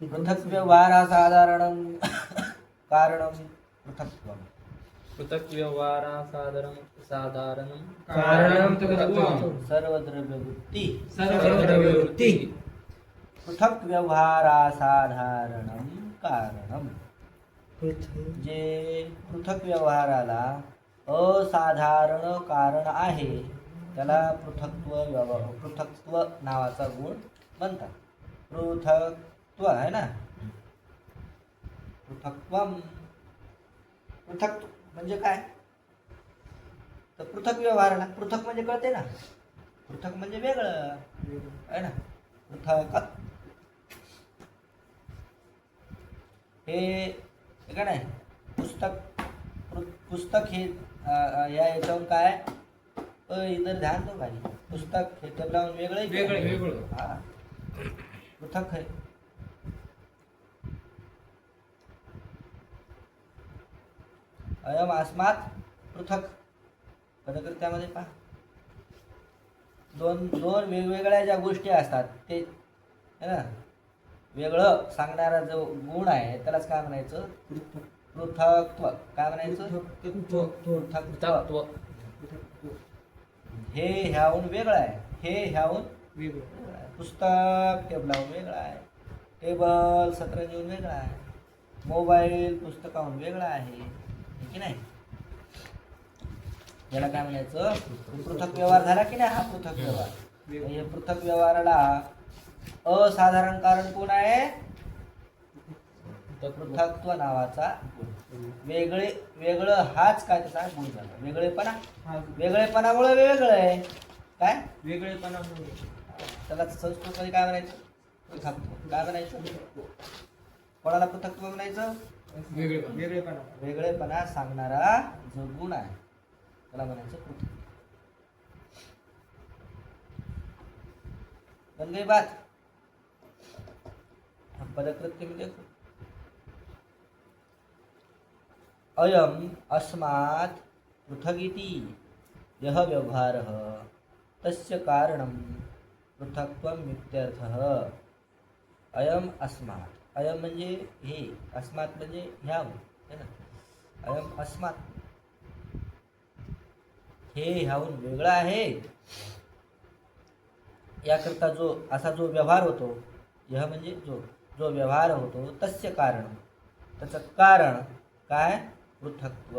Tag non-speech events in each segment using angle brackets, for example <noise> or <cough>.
पृथक् व्यवहारासाधारणं कारणं पृथक्त्वम्। पृथक् व्यवहारा साधारण साधारणं कारणं पृथक्त्वम्। सर्वद्रव्यवृत्ती। सर्वद्रव्यवृत्ती। पृथक् व्यवहारासाधारणं कारणं जे पृथक व्यवहाराला असाधारण कारण आहे त्याला पृथक्त्व व्यव पृथक्त्व नावाचा गुण म्हणतात। पृथक्त्व आहे ना? पृथक्त्वम। पृथक म्हणजे काय? तर पृथक व्यवहाराला पृथक म्हणजे कळते ना? पृथक म्हणजे वेगळं. आहे ना? पृथक. हे काय नाही? पुस्तक पुस्तक हे या याच्यावरून काय? अ, इधर ध्यान दो भाई पुस्तक हे टेबलावरून वेगळं की? वेगळं. हा. पृथक आहे अयम अस्मात पृथक. पदकर त्यामध्ये पहा. दोन दोन वेगवेगळ्या ज्या गोष्टी असतात ते है ना? वेगळं सांगणारा जो गुण आहे त्यालाच काय म्हणायचं? पृथक्त्व. काय म्हणायचं? हे ह्याहून वेगळं आहे. हे ह्याहून वेगळं. वेगळं आहे. पुस्तक टेबलाहून वेगळं आहे. टेबल सतरंजीहून वेगळं आहे. मोबाईल पुस्तकाहून वेगळा आहे. की नाही? याला काय म्हणायचं? पृथक व्यवहार झाला की नाही हा पृथक व्यवहार? हे पृथक व्यवहाराला असाधारण कारण कोण आहे? तर पृथक्त्व नावाचा वेगळे वेगळं हाच काय त्याचा? गुण झाला. वेगळेपणा? हा वेगळेपणामुळे वेगळं आहे. काय? वेगळेपणामुळे. त्याला संस्कृतमध्ये काय म्हणायचं? पृथक्त्व. काय म्हणायचं? कोणाला पृथक्त्व म्हणायचं? वेगळेपणा. वेगळेपणा वेगळेपणा सांगणारा जो गुण आहे त्याला म्हणायचं पृथ्वी. बन गई बात पदकृत्य में देखो अयम अस्मात् पृथगिति यह व्यवहारः तस्य कारणं पृथक्व इत्यर्थः। अयम अस्मात्। अयम म्हणजे हे अस्मात् म्हणजे ह्याहून है ना? अयम अस्मात्. हे ह्याहून वेगळा आहे. याकरता जो असा जो व्यवहार होतो यह म्हणजे जो जो व्यवहार होतो तस्य कारण. त्याचं कारण काय? पृथक्त्व.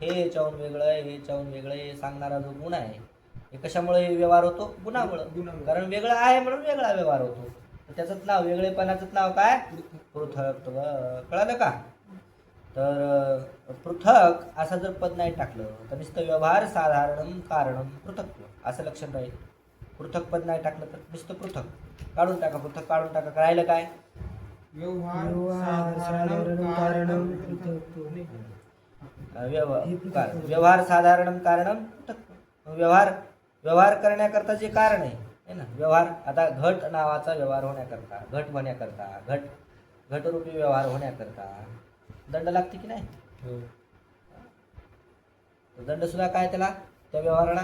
हे याच्याहून वेगळं आहे हे याच्याहून वेगळं आहे हे सांगणारा जो गुण आहे हे कशामुळे हे व्यवहार होतो? गुणामुळं. गुणामुळं. कारण वेगळं आहे म्हणून वेगळा व्यवहार होतो. त्याचंच नाव वेगळेपणाचं नाव काय? पृथक्त्व कळालं का? तर पृथक असं जर पद नाही टाकलं तर नुसतं व्यवहार साधारण कारण पृथक्त्व असं लक्षात राहील. पृथक पद नाही टाकलं तर नुसतं पृथक. काढून टाका पृथक काढून टाका. राहिलं काय? व्यवहार साधारण कारणं व्यवहार व्यवहार करण्याकरता जे कारण आहे है ना? व्यवहार आता घट नावाचा व्यवहार होण्याकरता घट होण्याकरता घट घटरूपी व्यवहार होण्याकरता दंड लागते की नाही? हो. दंड सुद्धा काय त्याला? त्या व्यवहाराला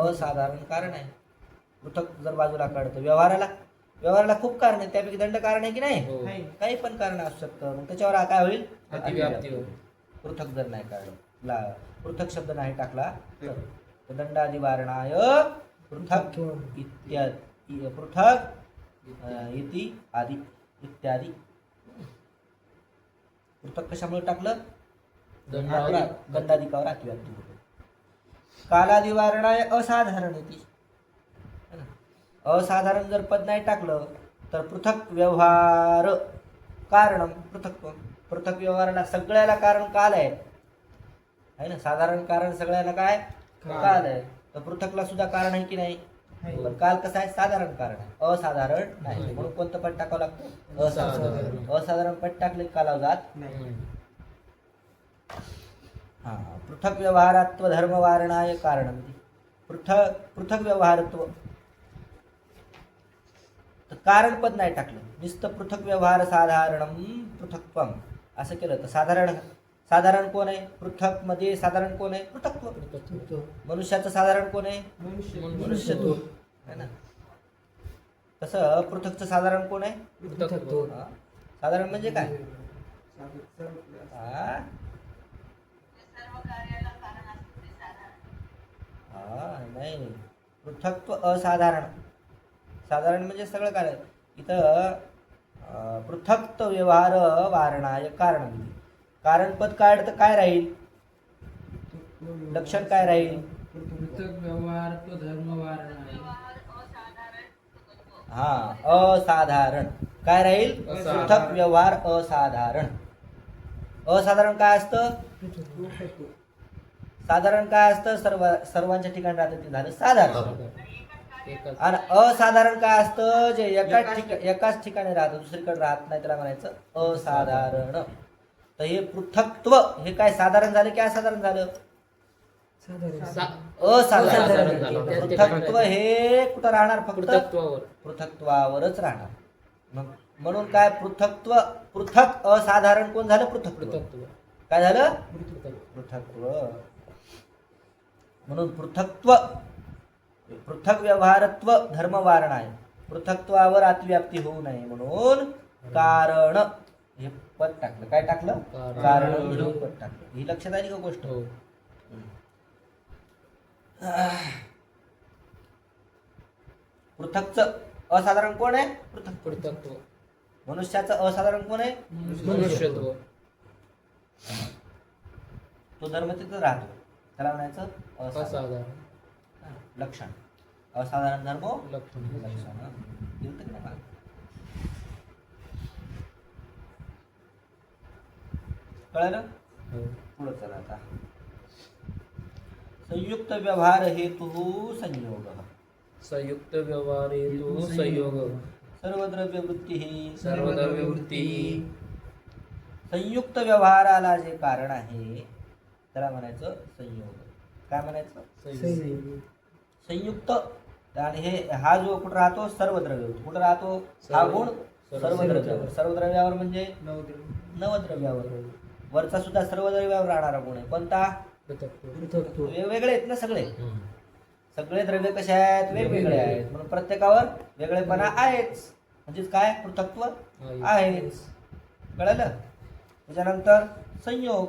असाधारण कारण आहे. पृथक जर बाजूला काढतो व्यवहाराला व्यवहाराला खूप कारण आहे. त्यापैकी दंड कारण आहे की नाही? हो. काही पण कारण असू शकतं. मग त्याच्यावर हा काय होईल. पृथक जर नाही काढलं पृथक शब्द नाही टाकला तर दंडादिवारणाय पृथक इत्यादी पृथक इति आदी इत्यादी। पृथक कशामुळे टाकलं? दंडाधिकावर अतिव्याप्ती होते. कालादिवारणाय असाधारण येते? असाधारण जर पद नाही टाकलं तर पृथक व्यवहार कारण पृथक पृथक व्यवहाराला सगळ्याला कारण काल आहे. है ना? साधारण कारण सगळ्याला काय. काल आहे. तर पृथकला सुद्धा कारण आहे की नाही. पण काल कसं आहे? साधारण कारण आहे. असाधारण नाही. म्हणून कोणतं पद टाकावं लागतं? असाधारण. असाधारण. पद टाकले की कालाव जात नाही. हम्म. हा. पृथक व्यवहारात्व धर्मवारणाय कारण. पृथक पृथक व्यवहारत्व. तर कारण पद नाही टाकलं. नुसतं पृथक व्यवहार साधारण पृथक्त्वम असं केलं तर साधारण साधारण कोण आहे? पृथकमध्ये साधारण कोण आहे? पृथक्त्व. मनुष्याचं साधारण कोण आहे? मनुष्य. मनुष्यत्व है ना? तसं पृथकचं साधारण कोण आहे? पृथक्त्व. साधारण म्हणजे काय? हा. हा नाही. पृथक्त्व असाधारण. साधारण म्हणजे सगळं काय? इथं अं, पृथक्त्व व्यवहार वारणाय कारण कारणपद काढ तर काय राहील? लक्षण काय राहील? हा असाधारण. काय राहील. पृथक व्यवहार असाधारण. असाधारण काय असतं? साधारण काय असतं? सर्व सर्वांच्या ठिकाणी राहतं ते झालं साधारण. आणि असाधारण काय असतं? जे एकाच ठिकाणी एकाच ठिकाणी राहतं दुसरीकडे राहत नाही त्याला म्हणायचं असाधारण. तर हे पृथक्त्व हे काय साधारण झालं की असाधारण झालं? असाधारण झालं. पृथक्त्व हे कुठं राहणार? फक्त पृथक्त्वावर. पृथक्त्वावरच राहणार. मग म्हणून काय पृथक्त्व पृथक असाधारण कोण झालं? पृथक्त्व. पृथक्त्व. काय झालं? पृथक्त्व. म्हणून पृथक्त्व पृथक व्यवहारत्व धर्म वारण आहे. पृथक्त्वावर अतिव्याप्ती होऊ नये म्हणून कारण हे पद टाकलं. काय टाकलं? कारण. कारण पद टाकलं. ही लक्षात आली का गोष्ट? हो. <sighs> पृथकचं असाधारण कोण आहे? पृथक. पृथक्त्व मनुष्याचं असाधारण कोण आहे? मनुष्यत्व. तो धर्म तिथं राहतो. त्याला म्हणायचं असाधारण. असाधारण. लक्षण. असाधारण धर्म लक्षण. लक्षण. दिलतं की नाही? मला? कळलं हो. पुढं चला आता. संयुक्त व्यवहार हेतू संयोग. संयुक्त व्यवहार हेतू संयोग. सर्व द्रव्य वृत्ती सर्वद्रव्य वृत्ती संयुक्त व्यवहाराला जे कारण आहे त्याला म्हणायचं संयोग. काय म्हणायचं? संयोग. संयुक्त. आणि हे हा जो कुठं राहतो? सर्व द्रव्य कुठं राहतो? हा सर्व- गुण सर्व सर्व द्रव्यावर सर्व द्रव्यावर म्हणजे नवद्रव्य. नवद्रव्यावर. वरचा सुद्धा सर्व द्रव्यावर राहणारा गुण आहे कोणता? वेगवेगळे आहेत ना सगळे. सगळे द्रव्य कसे आहेत? वेगवेगळे आहेत. म्हणून प्रत्येकावर वेगळेपणा आहेच. म्हणजेच काय? पृथक्त्व आहे. आहेच. कळलं? त्याच्यानंतर संयोग.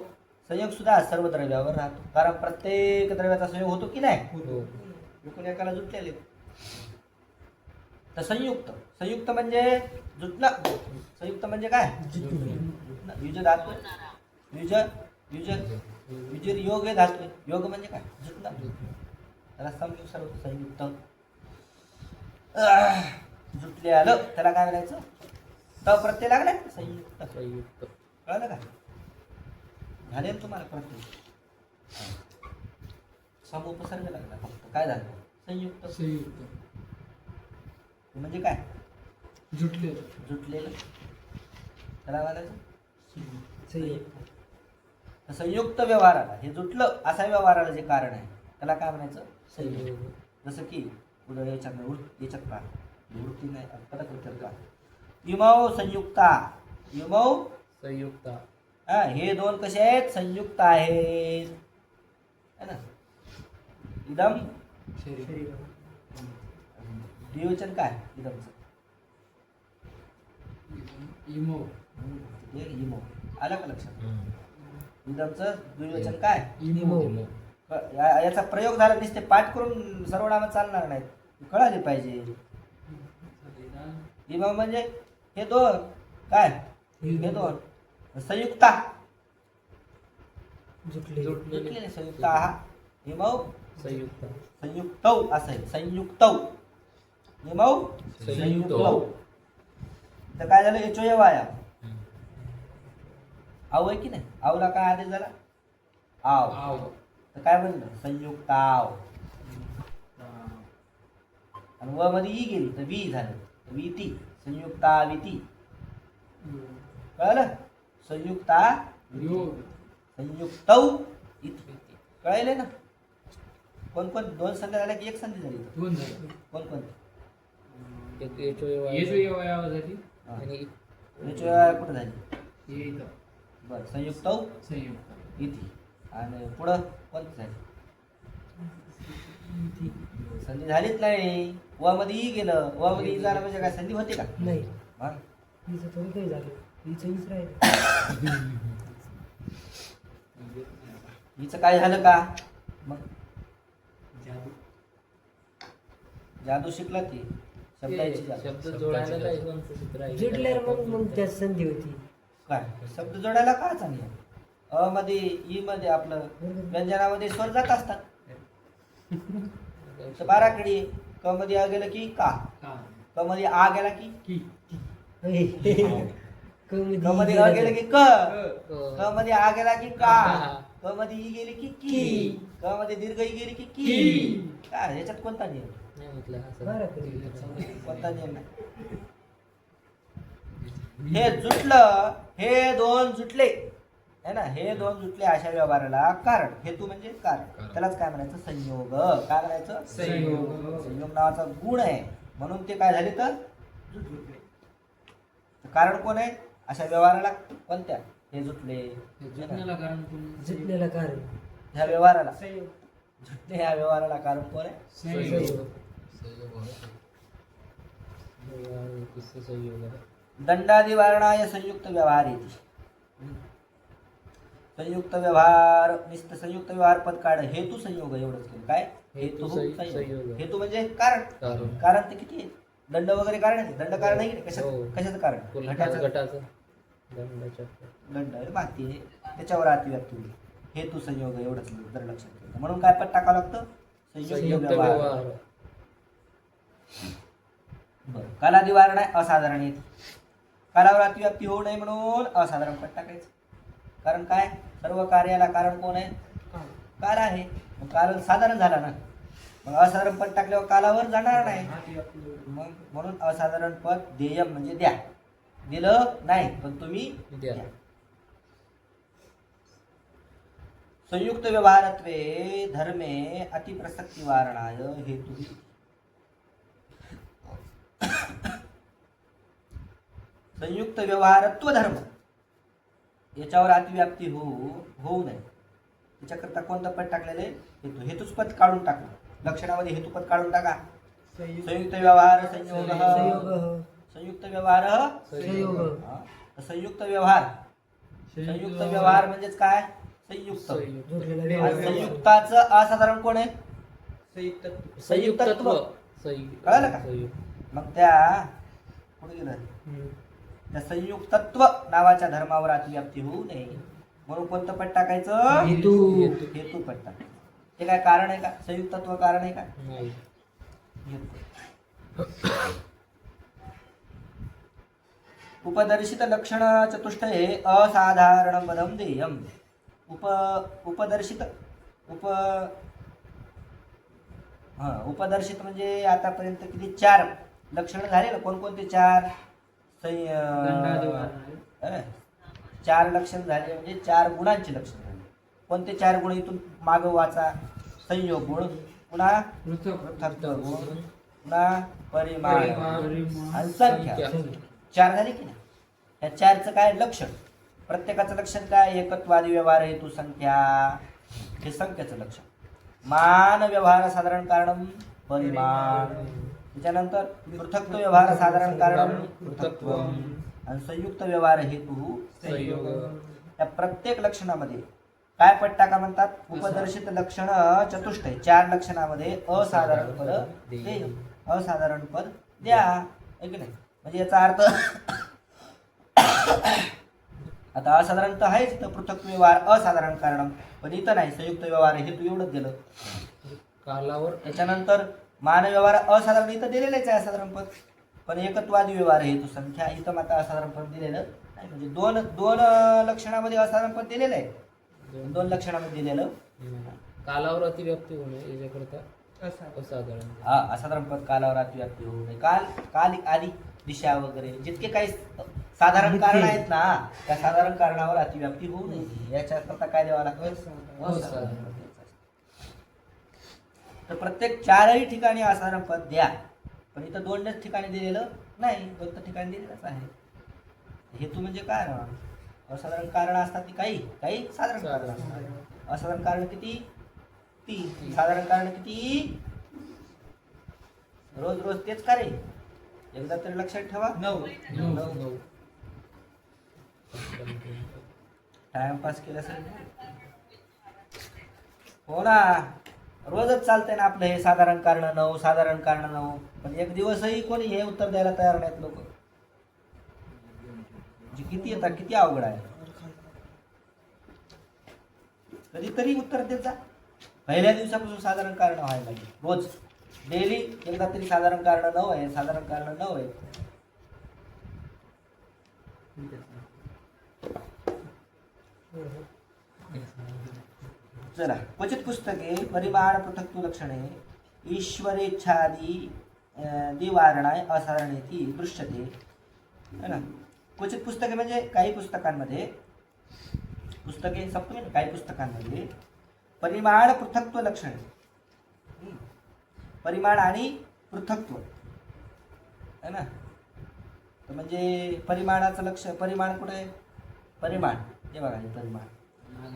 संयोग सुद्धा सर्व द्रव्यावर राहतो. कारण प्रत्येक द्रव्याचा संयोग होतो की नाही. एकूण एकाला जुटलेले. तर संयुक्त. संयुक्त म्हणजे जुटणं. संयुक्त म्हणजे काय. युज धातू युज युज युजर योग हे धातू आहे. योग म्हणजे काय? जुटणं त्याला संयुक्त सर्व संयुक्त जुटले आलं त्याला काय म्हणायचं? त प्रत्यय लागलाय? संयुक्त. संयुक्त. कळलं का? झाले तुम्हाला प्रत्यय? समुपसर्ग लागला फक्त. काय झालं? संयुक्त. संयुक्त. म्हणजे काय? जुटले जुटलेलं. त्याला म्हणायचं? तर संयुक्त व्यवहाराला हे जुटलं असा व्यवहाराला जे कारण आहे त्याला काय म्हणायचं? संयोग. जसं की पुढे याच्यात याच्यात पहा. वृत्ती नाही उत्तर का इमौ संयुक्ता. इमौ? संयुक्ता. हा हे दोन कसे आहेत? संयुक्त आहेत. है ना? इदम द्विवचन काय? इदमचं इमो. इमो. आलं का लक्षात? इदमचं द्विवचन काय? इमो. क- या- याचा प्रयोग झाला नुसते पाठ करून सर्वनाम चालणार नाहीत. कळाले पाहिजे. इमम म्हणजे हे दोन. काय? हे दोन. संयुक्ता. जुटले जुटलेले संयुक्त. हा संयुक्त. संयुक्तौ. असं आहे. संयुक्तौ. संयुक्तौ. तर काय झालं? एचो वाया. आव आहे की नाही? आवला काय आदेश झाला आव. आव. तर काय म्हणलं? संयुक्ताव आणि व मध्ये ई गेली तर वी झालं. वीती संयुक्ता वीती कळलं? संयुक्ता संयुक्तौ कळले ना? कोण कोण? दोन संधी झाल्या की एक संधी झाली? दोन झाले. कोण कोण? येवा झाली कुठं झाली? बरं संयुक्तौ संयुक्त. इति आणि पुढं कोणती झाली संधी झालीच नाही. व मध्ये ई गेलं. व मध्ये ई झालं म्हणजे काय? संधी होते का? नाही. हा? थोडी काही झालं. हिचं हीच राहिलं. हिचं काय झालं का? मग? जादू. जादू शिकला ती शब्दाची जादू. शब्द जोडायला काय कोणतं सूत्र आहे? जुडल्यावर मग मग त्यात संधी होती. काय शब्द जोडायला का चांगली अ मध्ये ई मध्ये आपलं व्यंजनामध्ये स्वर जात असतात. तर बारा कडे क मध्ये आ गेलं की का? का? क मध्ये आ गेला की की? मध्ये अ गेलं की क? क- मध्ये आ गेला की का? का. मध्ये ई गेली की की? की. मध्ये दीर्घ ई गेली की की? की. काय याच्यात कोणता नियम. कोणता नियम नाही? हे जुटलं हे दोन जुटले. है ना? हे दोन जुटले अशा व्यवहाराला कारण. हेतू म्हणजे कारण. त्यालाच काय म्हणायचं? संयोग. काय म्हणायचं? संयोग. संयोग नावाचा गुण आहे. म्हणून ते काय झाले तर? जुटले. कारण कोण आहे? अशा व्यवहाराला कोणत्या? हे जुटले. जुटण्याला कारण ह्या व्यवहाराला. संयोग. जुटले ह्या व्यवहाराला कारण कोण आहे? संयोग. संयोग. आहे. दंडादिवारणाय संयुक्त व्यवहार येते संयुक्त व्यवहार नुसतं संयुक्त व्यवहार पद काढ हेतू संयोग एवढंच केलं. काय? हेतू संयोग. हेतू म्हणजे कारण. कारण. ते किती? आहे दंड वगैरे कारण आहे. दंड कारण आहे? हो. कशाचं कशाचं कारण घटाचं. दंड माती आहे. त्याच्यावर अतिव्याप्ती होईल. हेतू संयोग एवढंच जर लक्षात ठेवलं म्हणून काय पद टाकावं लागतं? संयुक्त व्यवहार. बरं. कालादिवारण आहे असाधारण येते कालावर अतिव्याप्ती होऊ नये म्हणून असाधारण पट टाकायचं कारण काय? सर्व कार्याला कारण कोण आहे? काल. आहे. मग काल साधारण झाला ना? मग असाधारण पद टाकल्यावर कालावर जाणार नाही. मग म्हणून असाधारण पद देयम म्हणजे द्या. दिलं नाही पण तुम्ही द्या. संयुक्त व्यवहारत्वे धर्मे अतिप्रसक्ती वारणाय हेतू संयुक्त व्यवहारत्व धर्म याच्यावर अतिव्याप्ती होऊ होऊ नये. त्याच्याकरता कोणतं पद टाकलेलं आहे? हेतू हेतूच पद काढून टाकलं. लक्षणामध्ये हेतुपद काढून टाका. संयुक्त व्यवहार संयोग. संयुक्त व्यवहार. संयुक्त व्यवहार. संयुक्त व्यवहार म्हणजेच काय? संयुक्त. संयुक्त. संयुक्ताचं असाधारण कोण आहे? संयुक्तत्व संयुक्तत्व. संयुक्त कळलं का? संयुक्त. मग त्या कुठे गेलं. त्या संयुक्तत्व नावाच्या धर्मावर अतिव्याप्ती होऊ नये. म्हणून कोणतं पट टाकायचं हेतू. हेतू. पट टाकायचं ते काय कारण आहे का? संयुक्तत्व कारण आहे का? नाही. उपदर्शित लक्षण चतुष्टये असाधारण पदम देयम. उप उपदर्शित उप हा उपदर्शित म्हणजे आतापर्यंत किती? चार. लक्षण झाले ना? कोणकोणते चार? सं- दंडादिवारण अं, चार लक्षण झाले म्हणजे चार गुणांचे लक्षण झाले. कोणते चार गुण इथून माग वाचा? संयोग गुण. पुन्हा गुण पुन्हा परिमाण. आणि संख्या. संख्या. चार झाली की नाही? या चारचं काय लक्षण? प्रत्येकाचं लक्षण काय? एकत्वादी व्यवहार हेतू संख्या. हे संख्येचं लक्षण. मान व्यवहार साधारण कारण परिमाण. त्याच्यानंतर पृथक्त्व व्यवहार साधारण कारण पृथक्त्व. आणि संयुक्त व्यवहार हेतू संयोग. या प्रत्येक लक्षणामध्ये काय पट टाका म्हणतात? उपदर्शित लक्षण चतुष्टय चार लक्षणामध्ये असाधारण पद देय असाधारण पद द्या. की नाही म्हणजे याचा अर्थ आता असाधारण तर आहेच तर पृथक व्यवहार असाधारण कारण. पण इथं नाही. संयुक्त व्यवहार हे तू एवढंच दिलं. कालावर. त्याच्यानंतर मान व्यवहार असाधारण इथं दिलेलंच आहे असाधारण पद. पण एकत्वादी व्यवहार हे तू संख्या इथं मात्र असाधारण पद दिलेलं नाही. म्हणजे दोन दोन लक्षणामध्ये असाधारण पद दिलेलं आहे. दोन. लक्षणामध्ये दिलेलं. कालावर अतिव्याप्ती होणे याच्याकरता असाधारण. हा असाधारण पद कालावर अतिव्याप्ती होऊ नये. काल काल आदी दिशा वगैरे जितके काही साधारण कारण आहेत ना त्या साधारण कारणावर अतिव्याप्ती होऊ नये. याच्याकरता काय द्यावं लागतं असाधारण पद द्यायचं असतं. तर प्रत्येक चारही ठिकाणी असाधारण पद द्या. पण इथं दोनच ठिकाणी दिलेलं नाही दोन तर ठिकाणी दिलेलंच आहे. हेतू म्हणजे काय ना असाधारण कारण असतात ती काही काही साधारण कारण असतात. असाधारण कारण किती? तीन. साधारण कारण किती? रोज रोज तेच का रे? एकदा तरी लक्षात ठेवा. नऊ. नऊ. नऊ टाइमपास केलं असेल हो ना. रोजच चालतंय ना आपलं हे साधारण कारण नऊ साधारण कारण नऊ. पण एक दिवसही कोणी हे उत्तर द्यायला तयार नाहीत लोक. म्हणजे किती येतात किती अवघड आहे? कधीतरी उत्तर देत जा. पहिल्या दिवसापासून साधारण कारण व्हायला लागेल. रोज. डेली एकदा तरी साधारण कारण नऊ आहे साधारण कारण नऊ आहे. चला क्वचित पुस्तके परिमाण पृथक्तु लक्षणे ईश्वरेच्छादी अं, निवारणाय असारणेती दृश्यते. है ना? क्वचित पुस्तके म्हणजे काही पुस्तकांमध्ये पुस्तके सप्तमी काही पुस्तकांमध्ये परिमाण पृथक्त्व लक्षणे. परिमाण आणि पृथक्त्व है ना? तर म्हणजे परिमाणाचं लक्ष परिमाण कुठे? आहे परिमाण. हे बघा हे परिमाण.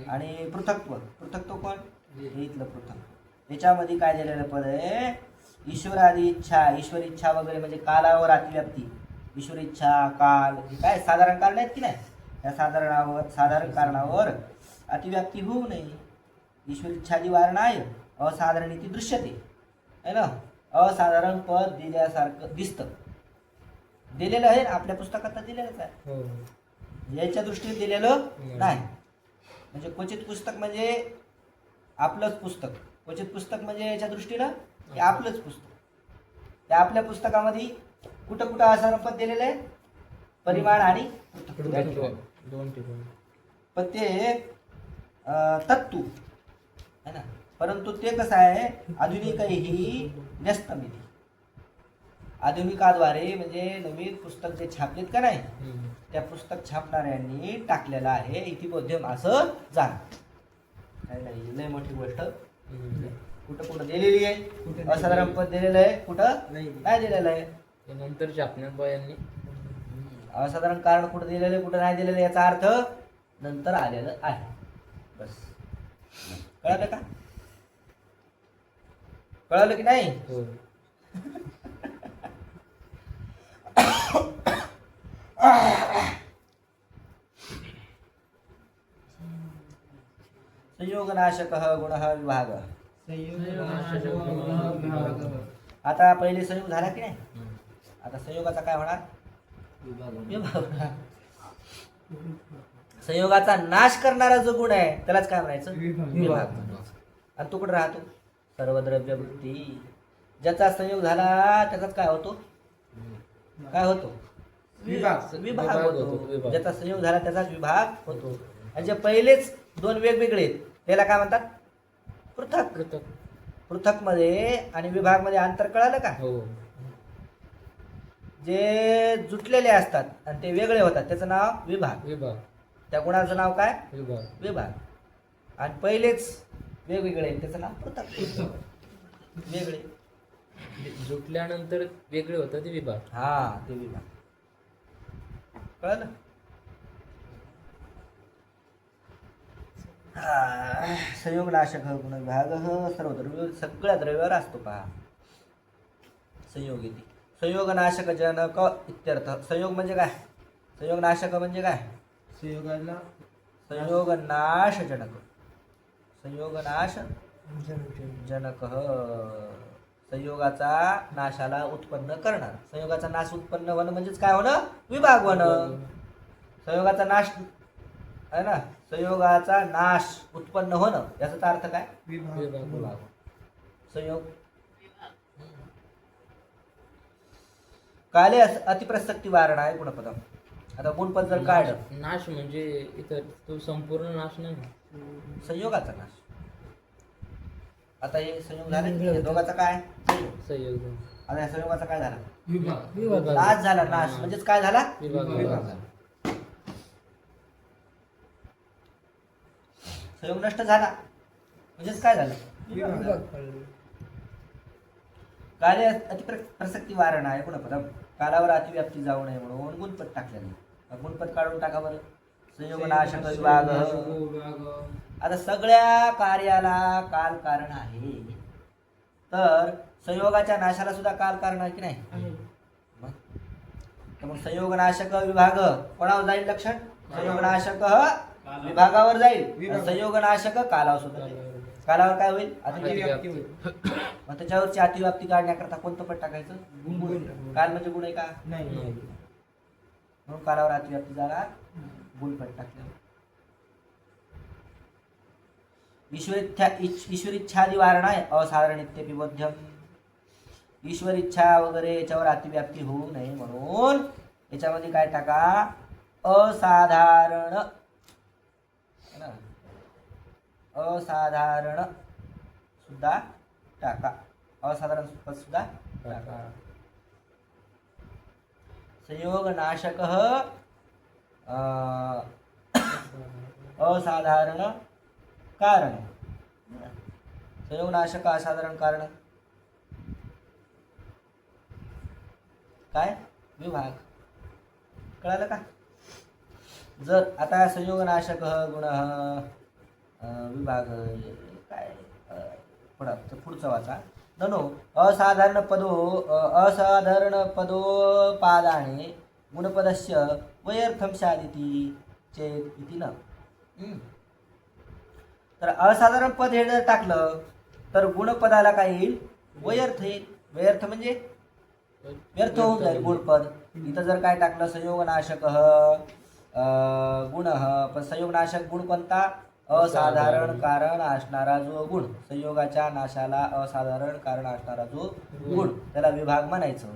आणि पृथक्त्व पृथक्त्व कोण? हे इथलं पृथक. याच्यामध्ये काय दिलेलं पद आहे? ईश्वरादी इच्छा. ईश्वर इच्छा वगैरे म्हणजे कालावर अतिव्याप्ती ईश्वर इच्छा काल हे काय? साधारण कारण आहेत की नाही? या साधारणावर साधारण कारणावर अतिव्याप्ती होऊ नये. ईश्वर इच्छादी वारणाय असाधारण ती दृश्यते. है ना? असाधारण पद दिल्यासारखं दिसतं. दिलेलं आहे. आपल्या पुस्तकात तर दिलेलंच आहे. हो. याच्या दृष्टीने दिलेलं नाही. म्हणजे क्वचित पुस्तक म्हणजे आपलंच पुस्तक. क्वचित पुस्तक म्हणजे याच्या दृष्टीनं हे आपलंच पुस्तक. त्या आपल्या पुस्तकामध्ये कुठं कुठं असं पद दिलेलं आहे? परिमाण आणि पण ते तत्तू है ना? परंतु ते कसं आहे? आधुनिकही न्यस्तमिती आधुनिकाद्वारे म्हणजे नवीन पुस्तक जे छापलेत का नाही. त्या पुस्तक छापणाऱ्यांनी टाकलेलं आहे इतिबोध्यम असं जाण काय नाही लय मोठी गोष्ट. कुठं कुठं दिलेली आहे? कुठं असाधारण पद दिलेलं आहे. कुठं? नाही. नाही दिलेलं आहे. नंतर छापण्यात यांनी. असाधारण कारण कुठं दिलेलं आहे कुठं नाही दिलेलं याचा अर्थ नंतर आलेलं आहे. बस. कळलं का? कळलं की नाही? <laughs> संयोगनाशक गुण विभाग। विभाग. आता पहिले संयोग झाला की नाही. आता संयोगाचा काय होणार? विभाग. संयोगाचा नाश करणारा जो गुण आहे त्यालाच काय म्हणायचं? विभाग. म्हणायचं. आणि तो कुठं राहतो? सर्व द्रव्य वृत्ती ज्याचा संयोग झाला त्याचाच काय होतो? काय होतो? विभाग. विभाग होतो. ज्याचा संयोग झाला त्याचाच विभाग होतो. आणि जे पहिलेच दोन वेगवेगळे आहेत त्याला काय म्हणतात? पृथक. पृथक. पृथकमध्ये आणि विभागमध्ये अंतर कळालं का? हो. जे जुटलेले असतात आणि ते वेगळे होतात त्याचं नाव विभाग. विभाग. त्या गुणाचं नाव काय? विभाग. विभाग. आणि पहिलेच वेगवेगळे आहेत, त्याचं नाव पृथक. वेगळे. जुटल्यानंतर वेगळे होतं ते विभाग. हा ते विभाग. कळलं हा, संयोगनाशक गुण विभाग सर्व द्रव्य सगळ्या द्रव्यावर असतो पहा. संयोग येते संयोगनाशक जनक इत्यर्थ. संयोग म्हणजे काय? संयोगनाशक म्हणजे काय? संयोगाला संयोगनाश जनक. जनक. संयोगाचा नाशाला उत्पन्न करणार. संयोगाचा नाश उत्पन्न होणं म्हणजेच काय होणं? विभाग होणं. संयोगाचा नाश आहे ना? संयोगाचा नाश उत्पन्न होणं. याचा अर्थ काय? विभाग. संयोग. काले अतिप्रसक्ती वारण आहे गुणपदम. आता गुणपद जर काढलं. नाश म्हणजे इथं तो संपूर्ण नाश नाही. संयोगाचा नाश. आता हे संयोग झाले? दोघाचा काय? संयोग. आता या संयोगाचा काय झाला? नाश झाला नाश म्हणजेच काय झाला? संयोग नष्ट झाला. म्हणजेच काय झालं. काले अति प्रसक्ती वारण आहे गुणपदम कालावर अतिव्याप्ती जाऊ नये म्हणून गुणपद टाकलेलं आहे. गुणपद काढून टाका बरं. संयोग नाशक विभाग. विभाग. आता सगळ्या कार्याला काल कारण आहे. तर संयोगाच्या नाशाला सुद्धा काल कारण आहे की नाही? मग? तर मग संयोग नाशक विभाग कोणावर जाईल लक्षण? संयोगनाशक विभागावर जाईल. संयोगनाशक कालावर सुद्धा जाईल. कालावर. काय होईल. <coughs> मग त्याच्यावरची अतिव्याप्ती काढण्याकरता कोणतं पट टाकायचं? गुण. काल म्हणजे गुण आहे का? नाही. म्हणून कालावर अतिव्याप्ती झाला. गुणपट टाकलं. ईश्वरिच्छा ईश्वरिच्छा निवारण आहे असाधारण इत्यपि बोध्यम। ईश्वर इच्छा वगैरे याच्यावर अतिव्याप्ती होऊ नये म्हणून याच्यामध्ये काय टाका? असाधारण असाधारण सुद्धा टाका. असाधारण पद सुद्धा टाका. संयोग नाशक असाधारण कारण? संयोगनाशक असाधारण कारण? काय? विभाग. कळालं का? जर आता संयोगनाशक गुण विभाग काय? पुढं तर पुढचं वाचा. ननो असाधारण पदो असाधारण पदोपादाने गुणपदस्य वयर्थम साधिती चेत इति न. तर असाधारण पद हे जर टाकलं तर गुणपदाला काय येईल? वयर्थ येईल. वयर्थ म्हणजे? व्यर्थ होऊन जाईल गुणपद इथं जर काय टाकलं संयोगनाशक गुण पण संयोगनाशक गुण कोणता? असाधारण कारण असणारा जो गुण. संयोगाच्या नाशाला असाधारण कारण असणारा जो गुण. त्याला विभाग म्हणायचं.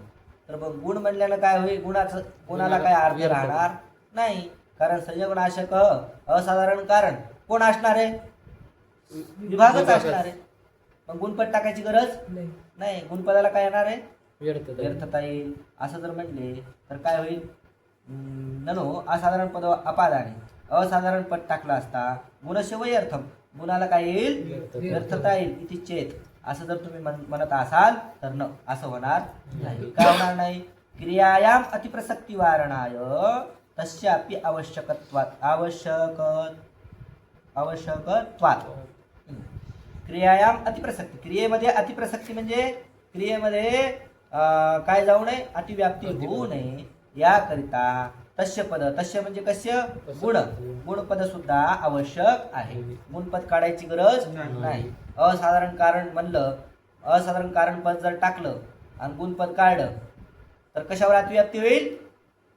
तर मग गुण म्हणल्यानं काय होईल? गुणाचं गुणाला काय अर्थ राहणार? नाही. कारण संयोगनाशक असाधारण कारण कोण असणार आहे? विभागच असणार आहे. मग गुणपद टाकायची गरज? नाही. नाही. गुणपदाला काय येणार आहे? व्यर्थ व्यर्थता. येईल असं जर म्हणले तर काय होईल? ननो असाधारण पद अपादाने असाधारण पद टाकला असता गुणस्य वयर्थम गुणाला काय येईल? व्यर्थ. व्यर्थता येईल. इथे चेत. असं जर तुम्ही म्हण- म्हणत असाल तर न असं होणार नाही. काय होणार नाही? क्रियायाम अतिप्रसक्ती वारणाय तस्यापि आवश्यकत्वात. आवश्यक आवश्यकत्वात. क्रियायाम अतिप्रसक्ती. क्रियेमध्ये अतिप्रसक्ती म्हणजे क्रियेमध्ये काय जाऊ नये अतिव्याप्ती होऊ नये. याकरिता तस्य पद तस्य म्हणजे कस्य? गुण. गुणपद सुद्धा आवश्यक आहे. गुणपद काढायची गरज नाही. असाधारण कारण म्हणलं असाधारण कारण पद जर टाकलं आणि गुणपद काढलं तर कशावर अतिव्याप्ती होईल?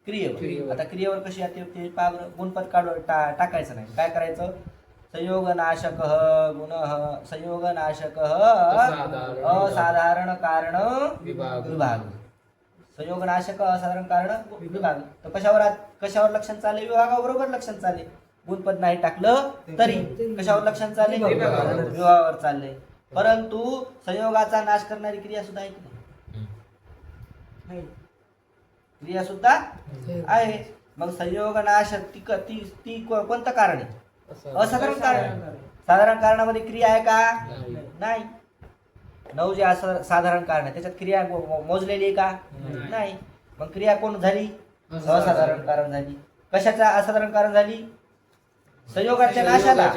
क्रियेवर. आता क्रियेवर कशी अतिव्याप्ती होईल. गुणपद काढ टा टाकायचं नाही. काय करायचं? संयोगनाशक गुण संयोगनाशक असाधारण. कारण विभाग. विभाग. संयोगनाशक असाधारण कारण विभाग. तर कशावर कशावर लक्षण चालले? विभागाबरोबर लक्षण चालले. गुणपद नाही टाकलं तरी कशावर लक्षण चालले? विभागावर. विभागावर चालले. परंतु संयोगाचा नाश करणारी क्रिया सुद्धा आहे की नाही? क्रिया सुद्धा आहे. मग संयोग नाश ती ती कोणतं कारण आहे? असाधारण कारण. साधारण कारणामध्ये क्रिया आहे का? नाही. नऊ जे साधारण कारण आहे. त्याच्यात क्रिया मोजलेली आहे का? नाही. मग क्रिया कोण झाली? असाधारण. कारण झाली. कशाचा असाधारण कारण झाली? संयोगाच्या नाशाला.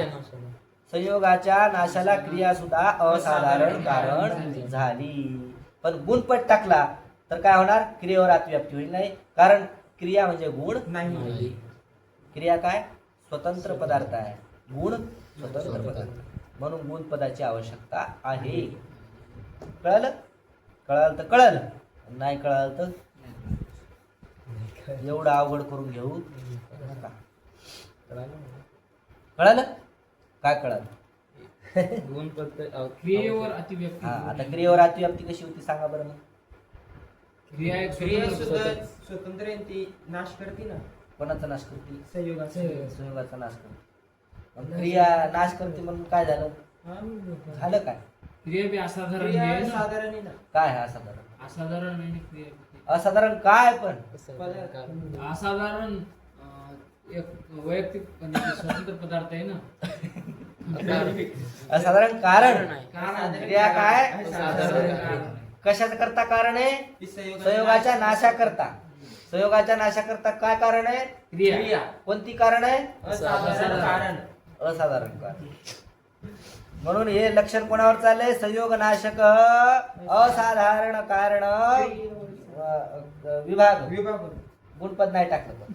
संयोगाच्या नाशाला. क्रिया सुद्धा असाधारण कारण झाली. पण गुणपट टाकला तर काय होणार? क्रियेवर अतिव्याप्ती होईल नाही. कारण क्रिया म्हणजे गुण नाही नाही. क्रिया काय? स्वतंत्र पदार्थ आहे. गुण स्वतंत्र पदार्थ. म्हणून गुण पदाची आवश्यकता आहे. कळालं? कळालं तर कळालं. नाही कळालं तर एवढं अवघड करून घेऊ. नका कळालं? कळालं? काय कळालं? गुण क्रियेवर अतिव्यक्ती. हा आता क्रियेवर अतिव्याप्ती कशी होती सांगा बरं मग. क्रिया स्वतंत्र- सुद्धा- स्वतंत्र- स्वतंत्र आहे ती नाश करते ना. कोणाचा नाश करते संयोगाचा. संयोगाचा नाश करते मग क्रिया नाश करते म्हणून काय झालं? झालं काय? क्रिया बी असाधारण क्रिया आहे ना. साधारण आहे ना. काय आहे असाधारण? असाधारण आहे ना क्रिया बी. असाधारण काय पण? असाधारण अं, एक वैयक्तिक म्हणजे स्वतंत्र पदार्थ आहे ना. <laughs> असाधारण कारण. कारण क्रिया काय? असाधारण कारण. कशाचं करता कारण आहे? संयोगाच्या नाश- नाशाकरता. संयोगाच्या नाशाकरता काय कारण आहे? क्रिया. कोणती कारण आहे? असाधारण कारण. असाधारण कारण. म्हणून हे लक्षण कोणावर चाललंय? संयोग नाशक असाधारण कारण विभाग. विभाग. गुणपद नाही टाकलं पण.